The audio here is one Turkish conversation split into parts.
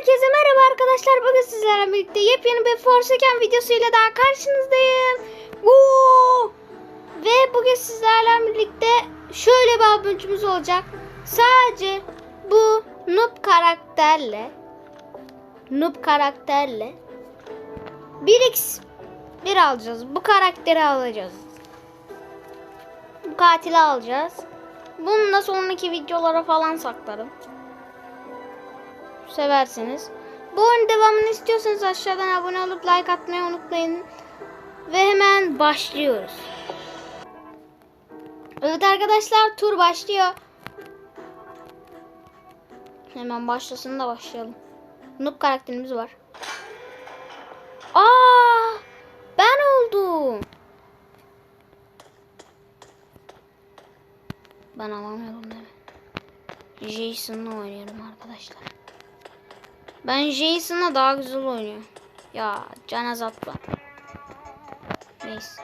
Herkese merhaba arkadaşlar. Bugün sizlerle birlikte yepyeni bir Forsaken videosuyla daha karşınızdayım. Woo! Ve bugün sizlerle birlikte şöyle bir abonçumuz olacak. Sadece bu noob karakterle noob karakterle 1x 1 alacağız. Bu karakteri alacağız. Bu katili alacağız. Bunu da sonraki videolara falan saklarım seversiniz. Bu oyunun devamını istiyorsanız aşağıdan abone olup like atmayı unutmayın. Ve hemen başlıyoruz. Evet arkadaşlar tur başlıyor. Hemen başlasın da başlayalım. Noob karakterimiz var. Aa! Ben oldum. Ben alamıyorum değil mi? Jason'la oynuyorum arkadaşlar. Ben Jason'la daha güzel oynuyor. Ya can azaltma. Neyse.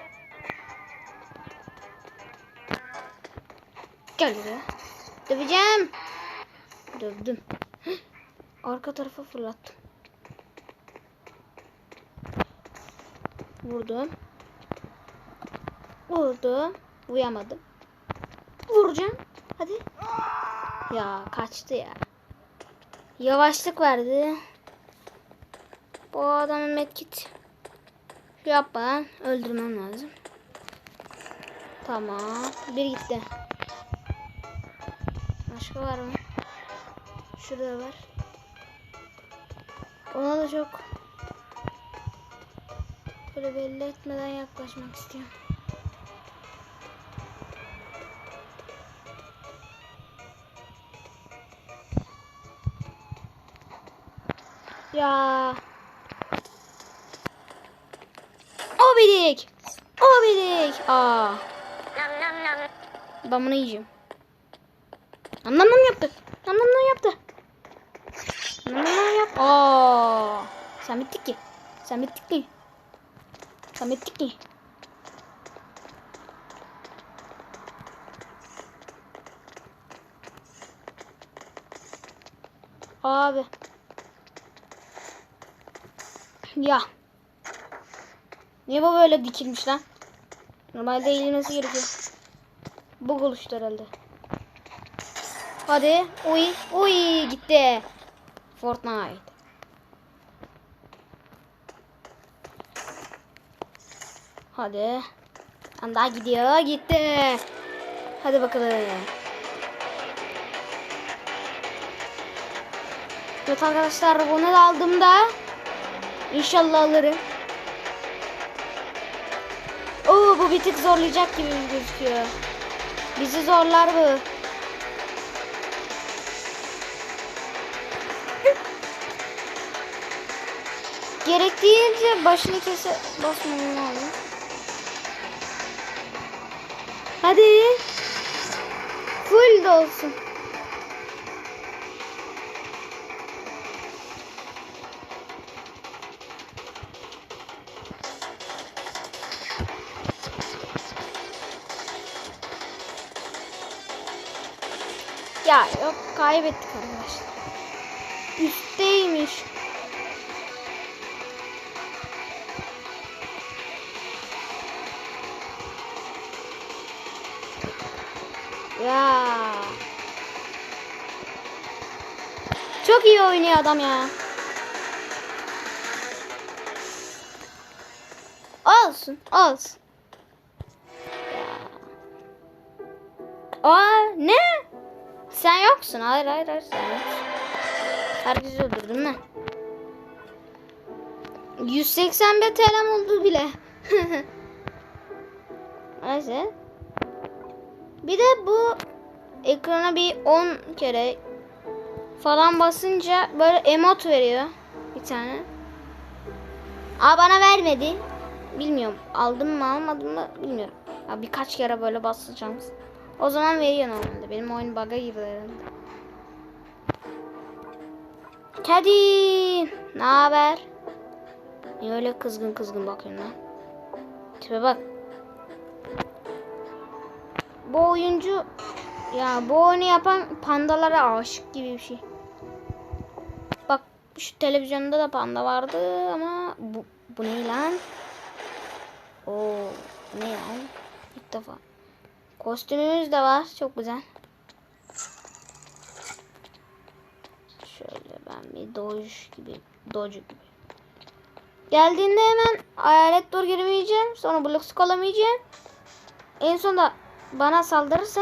Gel buraya. Döveceğim. Dövdüm. Arka tarafa fırlattım. Vurdum. Vurdum. Uyamadım. Vuracağım. Hadi. Ya kaçtı ya. Yavaşlık verdi. Bu adamın medkit. Yapmadan öldürmem lazım. Tamam. Bir gitti. Başka var mı? Şurada var. Ona da çok böyle belli etmeden yaklaşmak istiyorum. Ya. Obelik. Obelik. Aa. Ben bunu yiyeceğim. Nam nam nam yaptı. Nam nam nam yaptı. Nam nam nam yap. Aa. Sen bittik ki. Sen bittik ki. Sen bittik ki. Abi. Ya. Niye bu böyle dikilmiş lan? Normalde eğilmesi gerekiyor. Bug oluştu herhalde. Hadi. Uy. Uy gitti. Fortnite. Hadi. Tam daha gidiyor. Gitti. Hadi bakalım. Evet arkadaşlar bunu da aldığımda İnşallah alırım. Oo bu bir tık zorlayacak gibi gözüküyor. Bizi zorlar bu. Gerektiğince başını kese basmamam lazım. Hadi. Full de Ya yok kaybettik arkadaşlar. Üstteymiş. Ya. Çok iyi oynuyor adam ya. Olsun, olsun. Aa ne? Sen yoksun. Hayır hayır hayır sen yoksun. Herkesi öldürdün mü? 181 TL'm oldu bile. Neyse. Bir de bu ekrana bir 10 kere falan basınca böyle emot veriyor. Bir tane. Aa bana vermedi. Bilmiyorum. Aldım mı almadım mı bilmiyorum. Ya birkaç kere böyle basacağım. O zaman veriyor normalde. Benim oyun bug'a girdi. Kedi, ne haber? Niye öyle kızgın kızgın bakıyorsun lan? Tipe bak. Bu oyuncu ya bu oyunu yapan pandalara aşık gibi bir şey. Bak Şu televizyonda da panda vardı ama bu, bu ne lan? Oo, bu ne lan? İlk defa. Kostümümüz de var. Çok güzel. Şöyle ben bir doge gibi, doge gibi. Geldiğinde hemen hayalet burgerimi yiyeceğim. Sonra blok skolamı yiyeceğim. En sonunda bana saldırırsa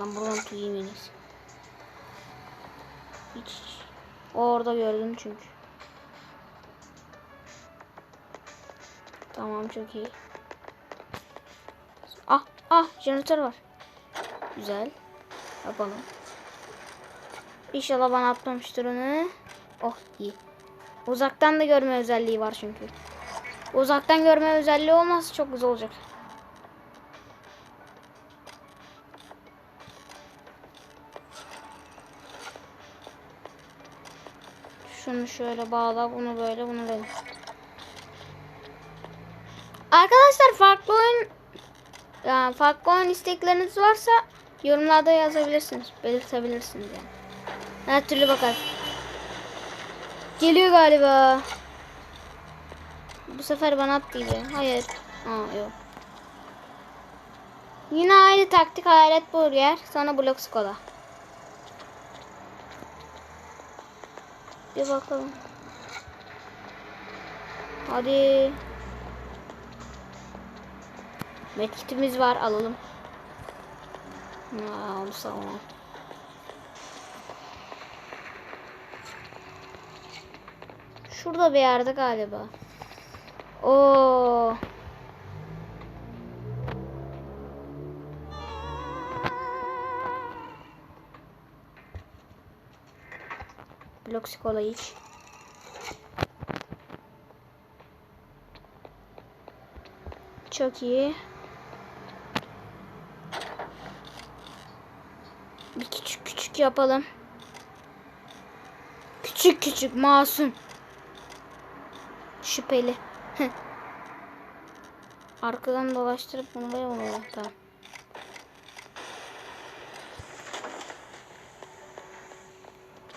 ben buradan tuyayım en. Hiç, orada gördüm çünkü. Tamam çok iyi. Ah ah jeneratör var. Güzel. Yapalım. İnşallah bana atmamıştır onu. Oh iyi. Uzaktan da görme özelliği var çünkü. Uzaktan görme özelliği olmazsa çok güzel olacak. Şunu şöyle bağla, bunu böyle, bunu böyle. Arkadaşlar farklı oyun yani farklı oyun istekleriniz varsa yorumlarda yazabilirsiniz. Belirtebilirsiniz yani. Her türlü bakar. Geliyor galiba. Bu sefer bana gibi. Hayır. Aa yok. Yine aynı taktik hayalet burger. Sonra blok skola. Bir bakalım. Hadi. Medkitimiz var alalım. Aa, onu savunma. Şurada bir yerde galiba. Oo. Bloksi kola iç. Çok iyi. Bir küçük küçük yapalım. Küçük küçük masum. Şüpheli. Arkadan dolaştırıp bunu böyle onu tamam.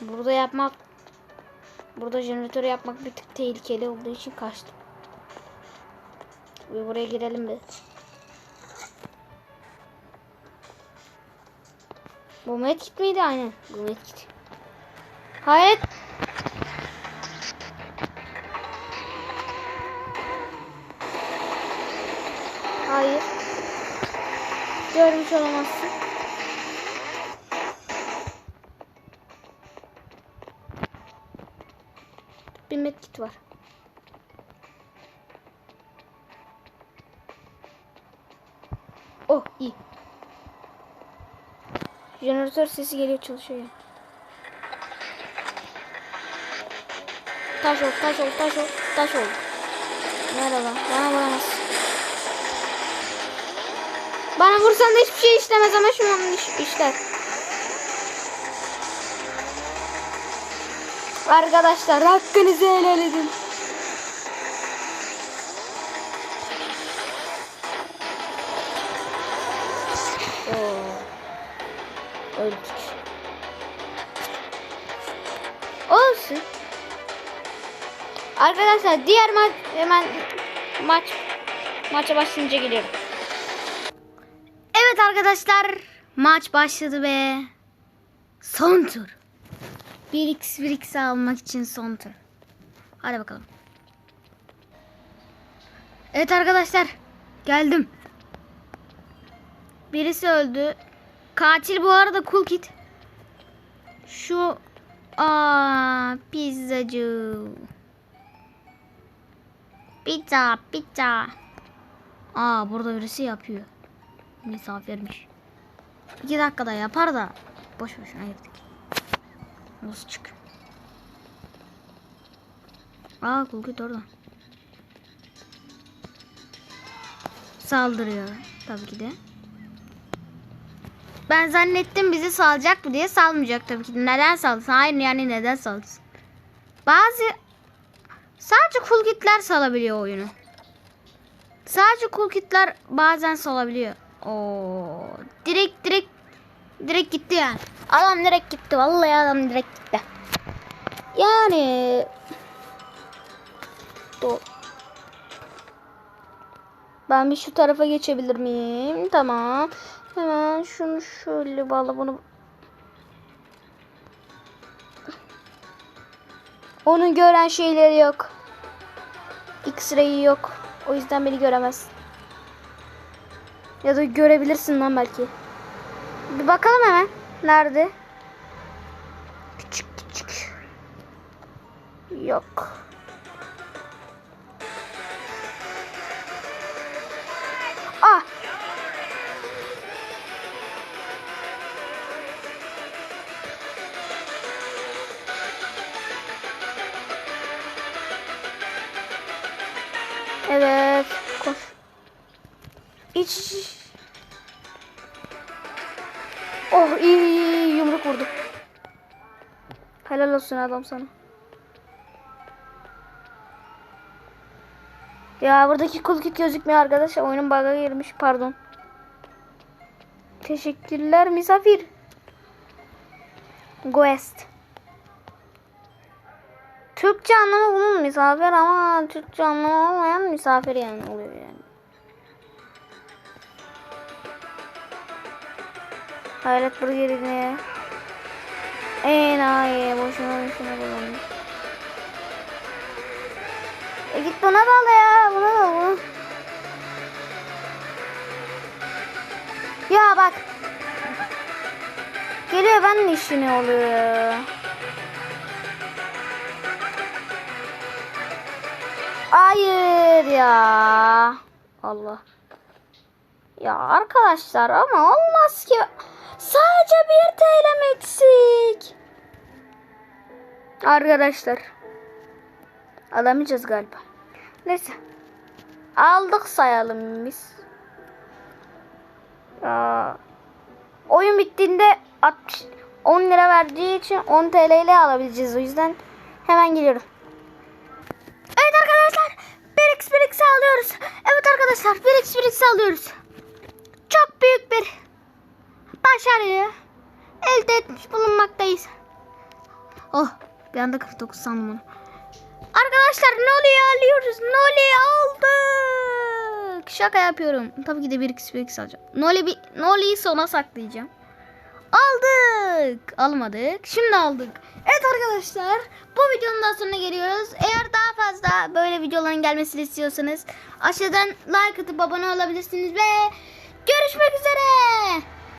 Burada yapmak Burada jeneratör yapmak bir tık tehlikeli olduğu için kaçtım. Bir buraya girelim bir. Bu medkit miydi? Aynen. Bu medkit. Hayret. Hayır. Görmüş olamazsın. Bir medkit var. Oh iyi. Jeneratör sesi geliyor çalışıyor. ya. Taş ol, taş ol, taş ol, taş ol. Merhaba, bana vuramaz. Bana vursan da hiçbir şey işlemez ama şu an iş, işler. Arkadaşlar hakkınızı helal edin. Arkadaşlar diğer maç hemen maç maça başlayınca geliyorum. Evet arkadaşlar maç başladı ve son tur. 1x 1x almak için son tur. Hadi bakalım. Evet arkadaşlar geldim. Birisi öldü. Katil bu arada Cool Kid. Şu aa pizzacı. Pizza, pizza. Aa burada birisi yapıyor. Misafirmiş. İki dakikada yapar da boş boşuna girdik. Nasıl çık? Aa Kid orada. Saldırıyor tabii ki de. Ben zannettim bizi salacak mı diye salmayacak tabii ki. Neden salsın? Hayır yani neden salsın? Bazı sadece cool kitler salabiliyor oyunu. Sadece cool kitler bazen salabiliyor. Oo, direkt direkt Direkt gitti yani. Adam direkt gitti. Vallahi adam direkt gitti. Yani Do ben bir şu tarafa geçebilir miyim? Tamam. Hemen şunu şöyle bağla bunu. Onun gören şeyleri yok. X-ray'i yok. O yüzden beni göremez. Ya da görebilirsin lan belki. Bir bakalım hemen. Nerede? Küçük küçük. Yok. İç. Oh iyi, iyi, iyi yumruk vurdu. Helal olsun adam sana. Ya buradaki kul kit gözükmüyor arkadaşlar. Oyunun bug'a girmiş pardon. Teşekkürler misafir. Guest. Türkçe anlamı bunun misafir ama Türkçe anlamı olmayan misafir yani oluyor yani. Hayret burgerini. Enayi boşuna boşuna kullanmış. E git buna dal ya. Buna dal bunu. Ya bak. Geliyor ben de işini oluyor. Hayır ya. Allah. Ya arkadaşlar ama olmaz ki. Sadece bir TL'm eksik. Arkadaşlar. Alamayacağız galiba. Neyse. Aldık sayalım biz. Ya, oyun bittiğinde 60, 10 lira verdiği için 10 TL ile alabileceğiz. O yüzden hemen geliyorum. Evet arkadaşlar. 1x 1x alıyoruz. Evet arkadaşlar 1x 1x alıyoruz. Çok büyük bir başarıyı elde etmiş bulunmaktayız. Oh bir anda 49 sandım onu. Arkadaşlar Noli'yi alıyoruz. Noli'yi aldık. Şaka yapıyorum. Tabii ki de 1x 1x alacağım. Noli bir Noli'yi sona saklayacağım. Aldık. Almadık. Şimdi aldık. Evet arkadaşlar. Bu videonun daha sonuna geliyoruz. Eğer daha fazla böyle videoların gelmesini istiyorsanız aşağıdan like atıp abone olabilirsiniz ve görüşmek üzere.